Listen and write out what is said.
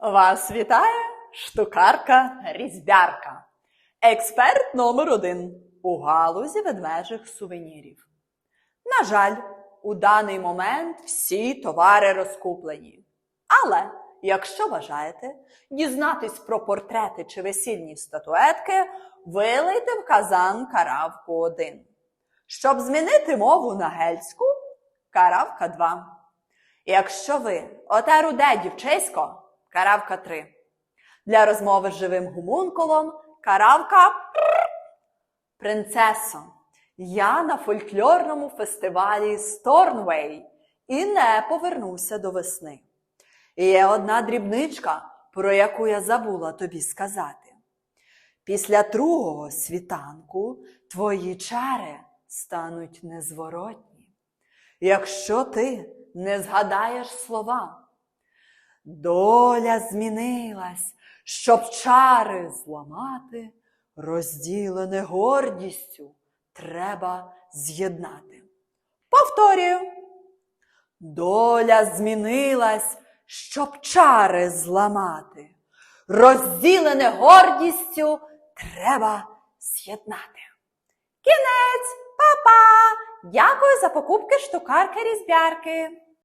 Вас вітає штукарка-різьбярка, експерт номер один у галузі ведмежих сувенірів. На жаль, у даний момент всі товари розкуплені. Але, якщо бажаєте дізнатись про портрети чи весільні статуетки, вилийте в казан каравку 1. Щоб змінити мову на гельську, каравка 2. Якщо ви оте руде дівчисько, каравка 3. Для розмови з живим гумункулом каравка Принцесо. Я на фольклорному фестивалі Сторнвей і не повернуся до весни. І є одна дрібничка, про яку я забула тобі сказати. Після другого світанку твої чари стануть незворотні. Якщо ти не згадаєш слова, доля змінилась, щоб чари зламати, розділене гордістю треба з'єднати. Повторюю, доля змінилась, щоб чари зламати, розділене гордістю треба з'єднати. Кінець, па-па! Дякую за покупки штукарки різбярки.